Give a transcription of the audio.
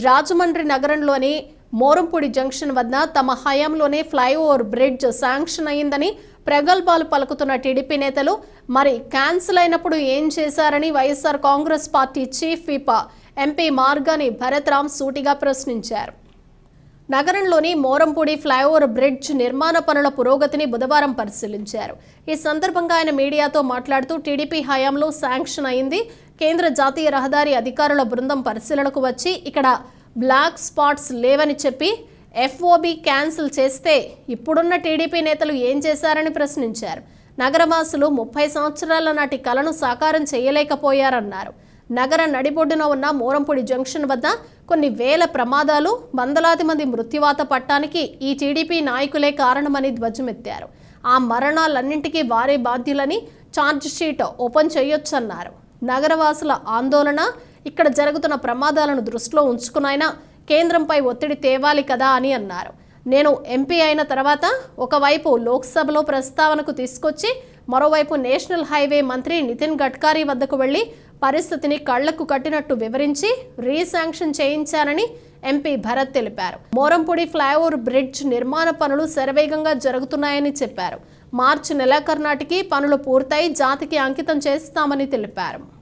రాజమండ్రి నగరంలోని మోరంపూడి జంక్షన్ వద్ద తమ హయాంలోనే ఫ్లైఓవర్ బ్రిడ్జ్ శాంక్షన్ అయిందని ప్రగల్భాలు పలుకుతున్న టీడీపీ నేతలు మరి క్యాన్సిల్ అయినప్పుడు ఏం చేశారని YSR Congress party chief whip MP Margani Bharatram సూటిగా ప్రశ్నించారు. నగరంలోని మోరంపూడి ఫ్లైఓవర్ బ్రిడ్జ్ నిర్మాణ పనుల పురోగతిని బుధవారం పరిశీలించారు. ఈ సందర్భంగా ఆయన మీడియాతో మాట్లాడుతూ టీడీపీ హయాంలో శాంక్షన్ అయింది కేంద్ర జాతీయ రహదారి అధికారుల బృందం పరిశీలనకు వచ్చి ఇక్కడ బ్లాక్ స్పాట్స్ లేవని చెప్పి ఎఫ్ఓబి క్యాన్సిల్ చేస్తే ఇప్పుడున్న టీడీపీ నేతలు ఏం చేశారని ప్రశ్నించారు. నగరవాసులు ముప్పై సంవత్సరాల నాటి కలను సాకారం చేయలేకపోయారన్నారు. నగర నడిబొడ్డున ఉన్న మోరంపూడి జంక్షన్ వద్ద కొన్ని వేల ప్రమాదాలు వందలాది మంది మృత్యువాత పట్టానికి ఈ టీడీపీ నాయకులే కారణమని ధ్వజమెత్తారు. ఆ మరణాలన్నింటికీ వారే బాధ్యులని ఛార్జ్ షీట్ ఓపెన్ చేయొచ్చన్నారు. నగరవాసుల ఆందోళన ఇక్కడ జరుగుతున్న ప్రమాదాలను దృష్టిలో ఉంచుకునైనా కేంద్రంపై ఒత్తిడి తేవాలి కదా అని అన్నారు. నేను ఎంపీ అయిన తర్వాత ఒకవైపు లోక్సభలో ప్రస్తావనకు తీసుకొచ్చి మరోవైపు నేషనల్ హైవే మంత్రి నితిన్ గడ్కరీ వద్దకు వెళ్ళి పరిస్థితిని కళ్ళకు కట్టినట్టు వివరించి రీశాంక్షన్ చేయించానని ఎంపీ భరత్ తెలిపారు. మోరంపూడి ఫ్లైఓవర్ బ్రిడ్జ్ నిర్మాణ పనులు శరవేగంగా జరుగుతున్నాయని చెప్పారు. మార్చి నెలాఖరు నాటికి పనులు పూర్తయి జాతికి అంకితం చేస్తామని తెలిపారు.